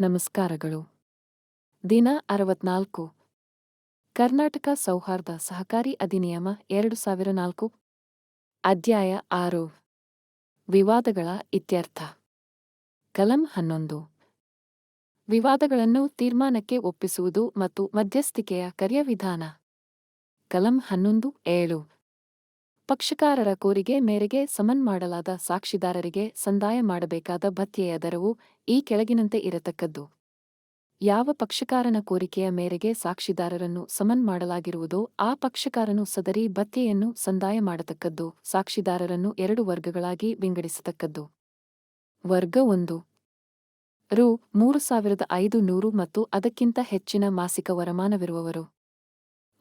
ನಮಸ್ಕಾರಗಳು. ದಿನ ಅರವತ್ನಾಲ್ಕು. ಕರ್ನಾಟಕ ಸೌಹಾರ್ದ ಸಹಕಾರಿ ಅಧಿನಿಯಮ ಎರಡು ಸಾವಿರ ನಾಲ್ಕು. ಅಧ್ಯಾಯ ಆರು. ವಿವಾದಗಳ ಇತ್ಯರ್ಥ. ಕಲಂ ಹನ್ನೊಂದು. ವಿವಾದಗಳನ್ನು ತೀರ್ಮಾನಕ್ಕೆ ಒಪ್ಪಿಸುವುದು ಮತ್ತು ಮಧ್ಯಸ್ಥಿಕೆಯ ಕಾರ್ಯವಿಧಾನ. ಕಲಂ ಹನ್ನೊಂದು, ಏಳು. ಪಕ್ಷಕಾರರ ಕೋರಿಗೆ ಮೇರೆಗೆ ಸಮನ್ ಮಾಡಲಾದ ಸಾಕ್ಷಿದಾರರಿಗೆ ಸಂದಾಯ ಮಾಡಬೇಕಾದ ಭತ್ಯೆಯ ದರವು ಈ ಕೆಳಗಿನಂತೆ ಇರತಕ್ಕದ್ದು. ಯಾವ ಪಕ್ಷಕಾರನ ಕೋರಿಕೆಯ ಮೇರೆಗೆ ಸಾಕ್ಷಿದಾರರನ್ನು ಸಮನ್ ಮಾಡಲಾಗಿರುವುದೋ ಆ ಪಕ್ಷಕಾರನು ಸದರಿ ಭತ್ಯೆಯನ್ನು ಸಂದಾಯ ಮಾಡತಕ್ಕದ್ದು, ಸಾಕ್ಷಿದಾರರನ್ನು ಎರಡು ವರ್ಗಗಳಾಗಿ ವಿಂಗಡಿಸತಕ್ಕದ್ದು. ವರ್ಗ ಒಂದು. ರು, ಮೂರು ಸಾವಿರದ ಐದು ನೂರು ಮತ್ತು ಅದಕ್ಕಿಂತ ಹೆಚ್ಚಿನ ಮಾಸಿಕ ವರಮಾನವಿರುವವರು.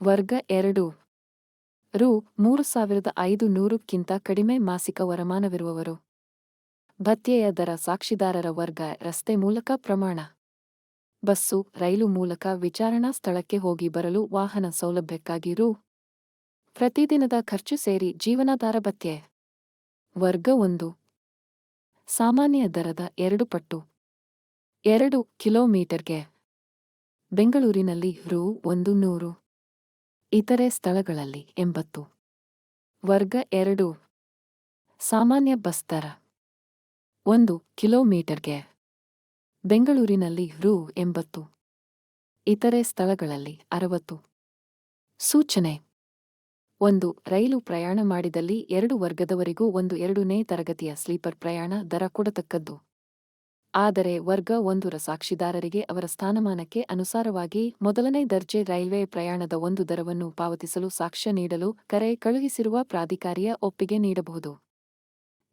ವರ್ಗ ಎರಡು. ರು ಮೂರು ಸಾವಿರದ ಐದು ನೂರಕ್ಕಿಂತ ಕಡಿಮೆ ಮಾಸಿಕ ವರಮಾನವಿರುವವರು. ಭತ್ಯೆಯ ದರ ಸಾಕ್ಷಿದಾರರ ವರ್ಗ ರಸ್ತೆ ಮೂಲಕ ಪ್ರಮಾಣ. ಬಸ್ಸು, ರೈಲು ಮೂಲಕ ವಿಚಾರಣಾ ಸ್ಥಳಕ್ಕೆ ಹೋಗಿ ಬರಲು ವಾಹನ ಸೌಲಭ್ಯಕ್ಕಾಗಿ ರು. ಪ್ರತಿದಿನದ ಖರ್ಚು ಸೇರಿ ಜೀವನಾಧಾರ ಭತ್ಯೆ. ವರ್ಗ ಒಂದು. ಸಾಮಾನ್ಯ ದರದ ಎರಡು ಪಟ್ಟು. ಎರಡು ಕಿಲೋಮೀಟರ್ಗೆ. ಬೆಂಗಳೂರಿನಲ್ಲಿ ರು ಒಂದು ಇತರೆ ಸ್ಥಳಗಳಲ್ಲಿ ಎಂಬತ್ತು. ವರ್ಗ ಎರಡು. ಸಾಮಾನ್ಯ ಬಸ್ ದರ ಒಂದು ಕಿಲೋಮೀಟರ್ಗೆ. ಬೆಂಗಳೂರಿನಲ್ಲಿ ರು ಎಂಬತ್ತು. ಇತರೆ ಸ್ಥಳಗಳಲ್ಲಿ ಅರವತ್ತು. ಸೂಚನೆ. ಒಂದು ರೈಲು ಪ್ರಯಾಣ ಮಾಡಿದಲ್ಲಿ ಎರಡು ವರ್ಗದವರಿಗೂ ಒಂದು ಎರಡನೇ ತರಗತಿಯ ಸ್ಲೀಪರ್ ಪ್ರಯಾಣ ದರ ಕೊಡತಕ್ಕದ್ದು. ಆದರೆ ವರ್ಗ ಒಂದರ ಸಾಕ್ಷಿದಾರರಿಗೆ ಅವರ ಸ್ಥಾನಮಾನಕ್ಕೆ ಅನುಸಾರವಾಗಿ ಮೊದಲನೇ ದರ್ಜೆ ರೈಲ್ವೆ ಪ್ರಯಾಣದ ಒಂದು ದರವನ್ನು ಪಾವತಿಸಲು ಸಾಕ್ಷ್ಯ ನೀಡಲು ಕರೆ ಕಳುಹಿಸಿರುವ ಪ್ರಾಧಿಕಾರಿಯ ಒಪ್ಪಿಗೆ ನೀಡಬಹುದು.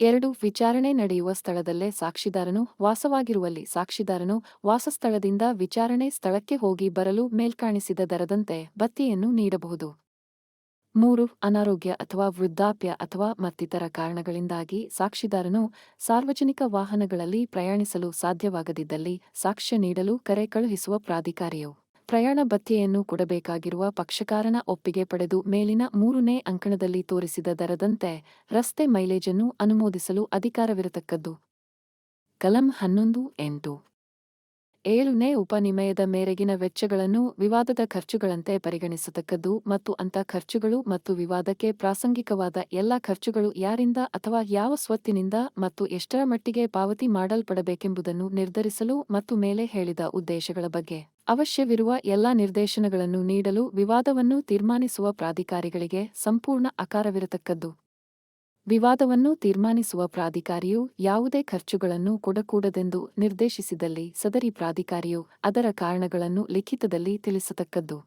ಎರಡು, ವಿಚಾರಣೆ ನಡೆಯುವ ಸ್ಥಳದಲ್ಲೇ ಸಾಕ್ಷಿದಾರನು ವಾಸವಾಗಿರುವಲ್ಲಿ ಸಾಕ್ಷಿದಾರನು ವಾಸಸ್ಥಳದಿಂದ ವಿಚಾರಣೆ ಸ್ಥಳಕ್ಕೆ ಹೋಗಿ ಬರಲು ಮೇಲ್ಕಾಣಿಸಿದ ದರದಂತೆ ಬತ್ತಿಯನ್ನು ನೀಡಬಹುದು. ಮೂರು, ಅನಾರೋಗ್ಯ ಅಥವಾ ವೃದ್ಧಾಪ್ಯ ಅಥವಾ ಮತ್ತಿತರ ಕಾರಣಗಳಿಂದಾಗಿ ಸಾಕ್ಷಿದಾರನು ಸಾರ್ವಜನಿಕ ವಾಹನಗಳಲ್ಲಿ ಪ್ರಯಾಣಿಸಲು ಸಾಧ್ಯವಾಗದಿದ್ದಲ್ಲಿ ಸಾಕ್ಷ್ಯ ನೀಡಲು ಕರೆ ಕಳುಹಿಸುವ ಪ್ರಾಧಿಕಾರಿಯು. ಪ್ರಯಾಣ ಭತ್ಯೆಯನ್ನು ಕೊಡಬೇಕಾಗಿರುವ ಪಕ್ಷಕಾರನ ಒಪ್ಪಿಗೆ ಪಡೆದು ಮೇಲಿನ ಮೂರನೇ ಅಂಕಣದಲ್ಲಿ ತೋರಿಸಿದ ದರದಂತೆ ರಸ್ತೆ ಮೈಲೇಜನ್ನು ಅನುಮೋದಿಸಲು ಅಧಿಕಾರವಿರತಕ್ಕದ್ದು. ಕಲಂ ಹನ್ನೊಂದು ಎಂಟು. ಏಳನೇ ಉಪನಿಮಯದ ಮೇರೆಗಿನ ವೆಚ್ಚಗಳನ್ನು ವಿವಾದದ ಖರ್ಚುಗಳಂತೆ ಪರಿಗಣಿಸತಕ್ಕದ್ದು ಮತ್ತು ಅಂಥ ಖರ್ಚುಗಳು ಮತ್ತು ವಿವಾದಕ್ಕೆ ಪ್ರಾಸಂಗಿಕವಾದ ಎಲ್ಲ ಖರ್ಚುಗಳು ಯಾರಿಂದ ಅಥವಾ ಯಾವ ಸ್ವತ್ತಿನಿಂದ ಮತ್ತು ಎಷ್ಟರ ಮಟ್ಟಿಗೆ ಪಾವತಿ ಮಾಡಲ್ಪಡಬೇಕೆಂಬುದನ್ನು ನಿರ್ಧರಿಸಲು ಮತ್ತು ಮೇಲೆ ಹೇಳಿದ ಉದ್ದೇಶಗಳ ಬಗ್ಗೆ. ಅವಶ್ಯವಿರುವ ಎಲ್ಲಾ ನಿರ್ದೇಶನಗಳನ್ನು ನೀಡಲು ವಿವಾದವನ್ನು ತೀರ್ಮಾನಿಸುವ ಪ್ರಾಧಿಕಾರಿಗಳಿಗೆ ಸಂಪೂರ್ಣ ಆಕಾರವಿರತಕ್ಕದ್ದು. ವಿವಾದವನ್ನು ತೀರ್ಮಾನಿಸುವ ಪ್ರಾಧಿಕಾರಿಯು ಯಾವುದೇ ಖರ್ಚುಗಳನ್ನು ಕೊಡಕೂಡದೆಂದು ನಿರ್ದೇಶಿಸಿದಲ್ಲಿ ಸದರಿ ಪ್ರಾಧಿಕಾರಿಯು ಅದರ ಕಾರಣಗಳನ್ನು ಲಿಖಿತದಲ್ಲಿ ತಿಳಿಸತಕ್ಕದ್ದು.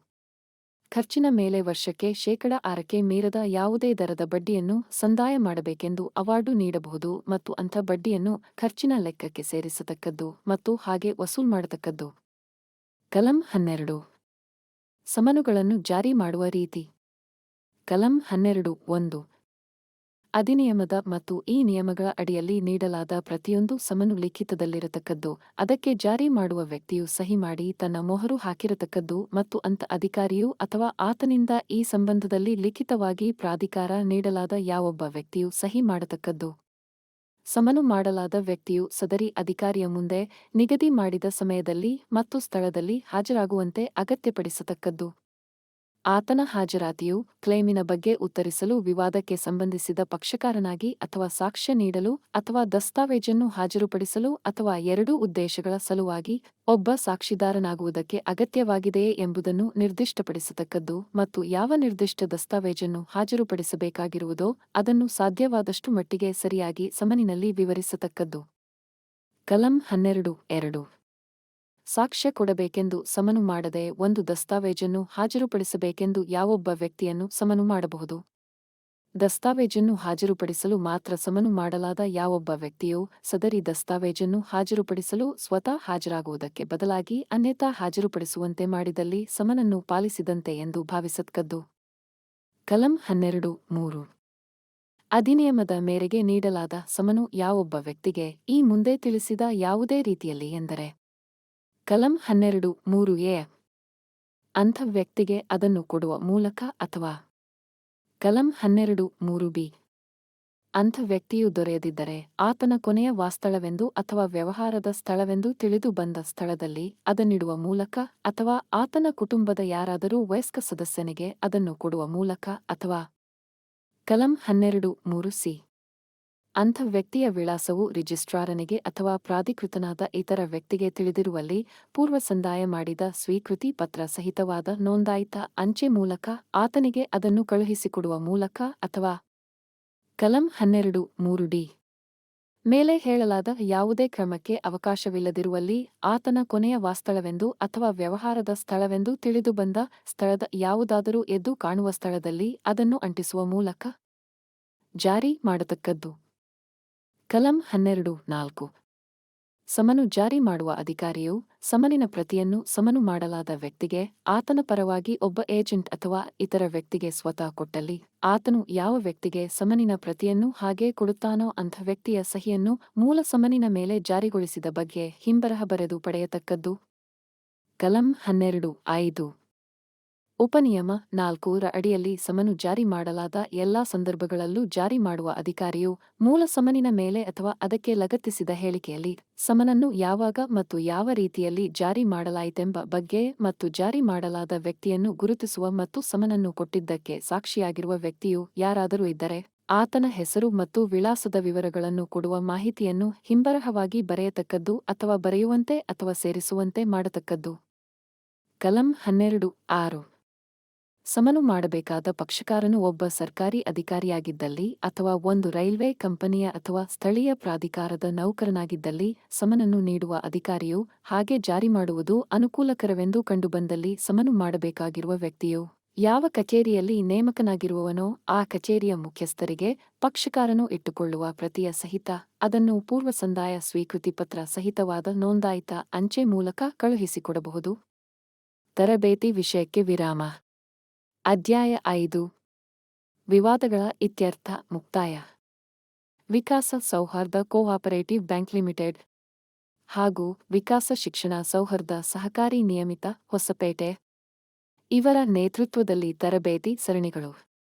ಖರ್ಚಿನ ಮೇಲೆ ವರ್ಷಕ್ಕೆ ಶೇಕಡ ಆರಕ್ಕೆ ಮೀರದ ಯಾವುದೇ ದರದ ಬಡ್ಡಿಯನ್ನು ಸಂದಾಯ ಮಾಡಬೇಕೆಂದು ಅವಾರ್ಡು ನೀಡಬಹುದು ಮತ್ತು ಅಂಥ ಬಡ್ಡಿಯನ್ನು ಖರ್ಚಿನ ಲೆಕ್ಕಕ್ಕೆ ಸೇರಿಸತಕ್ಕದ್ದು ಮತ್ತು ಹಾಗೆ ವಸೂಲ್ ಮಾಡತಕ್ಕದ್ದು. ಕಲಂ ಹನ್ನೆರಡು. ಸಮನುಗಳನ್ನು ಜಾರಿ ಮಾಡುವ ರೀತಿ. ಕಲಂ ಹನ್ನೆರಡು ಒಂದು. ಅಧಿನಿಯಮದ ಮತ್ತು ಈ ನಿಯಮಗಳ ಅಡಿಯಲ್ಲಿ ನೀಡಲಾದ ಪ್ರತಿಯೊಂದು ಸಮನು ಲಿಖಿತದಲ್ಲಿರತಕ್ಕದ್ದು ಅದಕ್ಕೆ ಜಾರಿ ಮಾಡುವ ವ್ಯಕ್ತಿಯು ಸಹಿ ಮಾಡಿ ತನ್ನ ಮೊಹರು ಹಾಕಿರತಕ್ಕದ್ದು ಮತ್ತು ಅಂತ ಅಧಿಕಾರಿಯು ಅಥವಾ ಆತನಿಂದ ಈ ಸಂಬಂಧದಲ್ಲಿ ಲಿಖಿತವಾಗಿ ಪ್ರಾಧಿಕಾರ ನೀಡಲಾದ ಯಾವೊಬ್ಬ ವ್ಯಕ್ತಿಯು ಸಹಿ ಮಾಡತಕ್ಕದ್ದು. ಸಮನು ಮಾಡಲಾದ ವ್ಯಕ್ತಿಯು ಸದರಿ ಅಧಿಕಾರಿಯ ಮುಂದೆ ನಿಗದಿ ಮಾಡಿದ ಸಮಯದಲ್ಲಿ ಮತ್ತು ಸ್ಥಳದಲ್ಲಿ ಹಾಜರಾಗುವಂತೆ ಅಗತ್ಯಪಡಿಸತಕ್ಕದ್ದು. ಆತನ ಹಾಜರಾತಿಯು ಕ್ಲೇಮಿನ ಬಗ್ಗೆ ಉತ್ತರಿಸಲು ವಿವಾದಕ್ಕೆ ಸಂಬಂಧಿಸಿದ ಪಕ್ಷಕಾರನಾಗಿ ಅಥವಾ ಸಾಕ್ಷ್ಯ ನೀಡಲು ಅಥವಾ ದಸ್ತಾವೇಜನ್ನು ಹಾಜರುಪಡಿಸಲು ಅಥವಾ ಎರಡೂ ಉದ್ದೇಶಗಳ ಸಲುವಾಗಿ ಒಬ್ಬ ಸಾಕ್ಷಿದಾರನಾಗುವುದಕ್ಕೆ ಅಗತ್ಯವಾಗಿದೆಯೇ ಎಂಬುದನ್ನು ನಿರ್ದಿಷ್ಟಪಡಿಸತಕ್ಕದ್ದು ಮತ್ತು ಯಾವ ನಿರ್ದಿಷ್ಟ ದಸ್ತಾವೇಜನ್ನು ಹಾಜರುಪಡಿಸಬೇಕಾಗಿರುವುದೋ ಅದನ್ನು ಸಾಧ್ಯವಾದಷ್ಟು ಮಟ್ಟಿಗೆ ಸರಿಯಾಗಿ ಸಮನಿನಲ್ಲಿ ವಿವರಿಸತಕ್ಕದ್ದು. ಕಲಂ ಹನ್ನೆರಡು, ಎರಡು. ಸಾಕ್ಷ್ಯ ಕೊಡಬೇಕೆಂದು ಸಮನು ಮಾಡದೆ ಒಂದು ದಸ್ತಾವೇಜನ್ನು ಹಾಜರುಪಡಿಸಬೇಕೆಂದು ಯಾವೊಬ್ಬ ವ್ಯಕ್ತಿಯನ್ನು ಸಮನು ಮಾಡಬಹುದು? ದಸ್ತಾವೇಜನ್ನು ಹಾಜರುಪಡಿಸಲು ಮಾತ್ರ ಸಮನು ಮಾಡಲಾದ ಯಾವೊಬ್ಬ ವ್ಯಕ್ತಿಯು ಸದರಿ ದಸ್ತಾವೇಜನ್ನು ಹಾಜರುಪಡಿಸಲು ಸ್ವತಃ ಹಾಜರಾಗುವುದಕ್ಕೆ ಬದಲಾಗಿ ಅನ್ಯತಾ ಹಾಜರುಪಡಿಸುವಂತೆ ಮಾಡಿದಲ್ಲಿ ಸಮನನ್ನು ಪಾಲಿಸಿದಂತೆ ಎಂದು ಭಾವಿಸತ್ಕದ್ದು ಕಲಂ ಹನ್ನೆರಡು, ಮೂರು. ಅಧಿನಿಯಮದ ಮೇರೆಗೆ ನೀಡಲಾದ ಸಮನು ಯಾವೊಬ್ಬ ವ್ಯಕ್ತಿಗೆ ಈ ಮುಂದೆ ತಿಳಿಸಿದ ಯಾವುದೇ ರೀತಿಯಲ್ಲಿ ಎಂದರೆ ಕಲಂ ಹನ್ನೆರಡು ಮೂರು ಎ. ಅಂಥ ವ್ಯಕ್ತಿಗೆ ಅದನ್ನು ಕೊಡುವ ಮೂಲಕ ಅಥವಾ? ಕಲಂ ಹನ್ನೆರಡು ಮೂರು ಬಿ. ಅಂಥ ವ್ಯಕ್ತಿಯು ದೊರೆಯದಿದ್ದರೆ ಆತನ ಕೊನೆಯ ವಾಸ್ತಳವೆಂದು ಅಥವಾ ವ್ಯವಹಾರದ ಸ್ಥಳವೆಂದು ತಿಳಿದು ಬಂದ ಸ್ಥಳದಲ್ಲಿ ಅದನ್ನಿಡುವ ಮೂಲಕ ಅಥವಾ ಆತನ ಕುಟುಂಬದ ಯಾರಾದರೂ ವಯಸ್ಕ ಸದಸ್ಯನಿಗೆ ಅದನ್ನು ಕೊಡುವ ಮೂಲಕ ಅಥವಾ? ಕಲಂ ಹನ್ನೆರಡು ಮೂರು ಸಿ. ಅಂಥ ವ್ಯಕ್ತಿಯ ವಿಳಾಸವು ರಿಜಿಸ್ಟ್ರಾರನಿಗೆ ಅಥವಾ ಪ್ರಾಧಿಕೃತನಾದ ಇತರ ವ್ಯಕ್ತಿಗೆ ತಿಳಿದಿರುವಲ್ಲಿ ಪೂರ್ವ ಸಂದಾಯ ಮಾಡಿದ ಸ್ವೀಕೃತಿ ಪತ್ರ ಸಹಿತವಾದ ನೋಂದಾಯಿತ ಅಂಚೆ ಮೂಲಕ ಆತನಿಗೆ ಅದನ್ನು ಕಳುಹಿಸಿಕೊಡುವ ಮೂಲಕ ಅಥವಾ ಕಲಂ ಹನ್ನೆರಡು, ಮೂರು ಡಿ. ಮೇಲೆ ಹೇಳಲಾದ ಯಾವುದೇ ಕ್ರಮಕ್ಕೆ ಅವಕಾಶವಿಲ್ಲದಿರುವಲ್ಲಿ ಆತನ ಕೊನೆಯ ವಾಸ್ತಳವೆಂದು ಅಥವಾ ವ್ಯವಹಾರದ ಸ್ಥಳವೆಂದು ತಿಳಿದುಬಂದ ಸ್ಥಳದ ಯಾವುದಾದರೂ ಎದ್ದು ಕಾಣುವ ಸ್ಥಳದಲ್ಲಿ ಅದನ್ನು ಅಂಟಿಸುವ ಮೂಲಕ ಜಾರಿ ಮಾಡತಕ್ಕದ್ದು. ಕಲಂ ಹನ್ನೆರಡು ನಾಲ್ಕು. ಸಮನು ಜಾರಿ ಮಾಡುವ ಅಧಿಕಾರಿಯು ಸಮನಿನ ಪ್ರತಿಯನ್ನು ಸಮನು ಮಾಡಲಾದ ವ್ಯಕ್ತಿಗೆ, ಆತನ ಪರವಾಗಿ ಒಬ್ಬ ಏಜೆಂಟ್ ಅಥವಾ ಇತರ ವ್ಯಕ್ತಿಗೆ ಸ್ವತಃ ಕೊಟ್ಟಲ್ಲಿ, ಆತನು ಯಾವ ವ್ಯಕ್ತಿಗೆ ಸಮನಿನ ಪ್ರತಿಯನ್ನು ಹಾಗೇ ಕೊಡುತ್ತಾನೋ ಅಂಥ ವ್ಯಕ್ತಿಯ ಸಹಿಯನ್ನು ಮೂಲ ಸಮನಿನ ಮೇಲೆ ಜಾರಿಗೊಳಿಸಿದ ಬಗ್ಗೆ ಹಿಂಬರಹ ಬರೆದು ಪಡೆಯತಕ್ಕದ್ದು. ಕಲಂ ಹನ್ನೆರಡು ಐದು. ಉಪನಿಯಮ ನಾಲ್ಕೂರ ಅಡಿಯಲ್ಲಿ ಸಮನು ಜಾರಿ ಮಾಡಲಾದ ಎಲ್ಲಾ ಸಂದರ್ಭಗಳಲ್ಲೂ ಜಾರಿ ಮಾಡುವ ಅಧಿಕಾರಿಯು ಮೂಲ ಸಮನಿನ ಮೇಲೆ ಅಥವಾ ಅದಕ್ಕೆ ಲಗತ್ತಿಸಿದ ಹೇಳಿಕೆಯಲ್ಲಿ ಸಮನನ್ನು ಯಾವಾಗ ಮತ್ತು ಯಾವ ರೀತಿಯಲ್ಲಿ ಜಾರಿ ಮಾಡಲಾಯಿತೆಂಬ ಬಗ್ಗೆ ಮತ್ತು ಜಾರಿ ಮಾಡಲಾದ ವ್ಯಕ್ತಿಯನ್ನು ಗುರುತಿಸುವ ಮತ್ತು ಸಮನನ್ನು ಕೊಟ್ಟಿದ್ದಕ್ಕೆ ಸಾಕ್ಷಿಯಾಗಿರುವ ವ್ಯಕ್ತಿಯು ಯಾರಾದರೂ ಇದ್ದರೆ ಆತನ ಹೆಸರು ಮತ್ತು ವಿಳಾಸದ ವಿವರಗಳನ್ನು ಕೊಡುವ ಮಾಹಿತಿಯನ್ನು ಹಿಂಬರಹವಾಗಿ ಬರೆಯತಕ್ಕದ್ದು ಅಥವಾ ಬರೆಯುವಂತೆ ಅಥವಾ ಸೇರಿಸುವಂತೆ ಮಾಡತಕ್ಕದ್ದು. ಕಲಂ ಹನ್ನೆರಡು, ಆರು ಸಮನು ಮಾಡಬೇಕಾದ ಪಕ್ಷಕಾರನು ಒಬ್ಬ ಸರ್ಕಾರಿ ಅಧಿಕಾರಿಯಾಗಿದ್ದಲ್ಲಿ ಅಥವಾ ಒಂದು ರೈಲ್ವೆ ಕಂಪನಿಯ ಅಥವಾ ಸ್ಥಳೀಯ ಪ್ರಾಧಿಕಾರದ ನೌಕರನಾಗಿದ್ದಲ್ಲಿ ಸಮನನ್ನು ನೀಡುವ ಅಧಿಕಾರಿಯು ಹಾಗೆ ಜಾರಿ ಮಾಡುವುದು ಅನುಕೂಲಕರವೆಂದು ಕಂಡುಬಂದಲ್ಲಿ ಸಮನು ಮಾಡಬೇಕಾಗಿರುವ ವ್ಯಕ್ತಿಯು ಯಾವ ಕಚೇರಿಯಲ್ಲಿ ನೇಮಕನಾಗಿರುವವನೋ ಆ ಕಚೇರಿಯ ಮುಖ್ಯಸ್ಥರಿಗೆ ಪಕ್ಷಕಾರನು ಇಟ್ಟುಕೊಳ್ಳುವ ಪ್ರತಿಯ ಸಹಿತ ಅದನ್ನು ಪೂರ್ವ ಸಂದಾಯ ಸ್ವೀಕೃತಿ ಪತ್ರ ಸಹಿತವಾದ ನೋಂದಾಯಿತ ಅಂಚೆ ಮೂಲಕ ಕಳುಹಿಸಿಕೊಡಬಹುದು. ತರಬೇತಿ ವಿಷಯಕ್ಕೆ ವಿರಾಮ. ಅಧ್ಯಾಯ ಐದು. ವಿವಾದಗಳ ಇತ್ಯರ್ಥ ಮುಕ್ತಾಯ. ವಿಕಾಸ ಸೌಹಾರ್ದ ಕೋಆಪರೇಟಿವ್ ಬ್ಯಾಂಕ್ ಲಿಮಿಟೆಡ್ ಹಾಗೂ ವಿಕಾಸ ಶಿಕ್ಷಣ ಸೌಹಾರ್ದ ಸಹಕಾರಿ ನಿಯಮಿತ ಹೊಸಪೇಟೆ. ಇವರ ನೇತೃತ್ವದಲ್ಲಿ ತರಬೇತಿ ಸರಣಿಗಳು.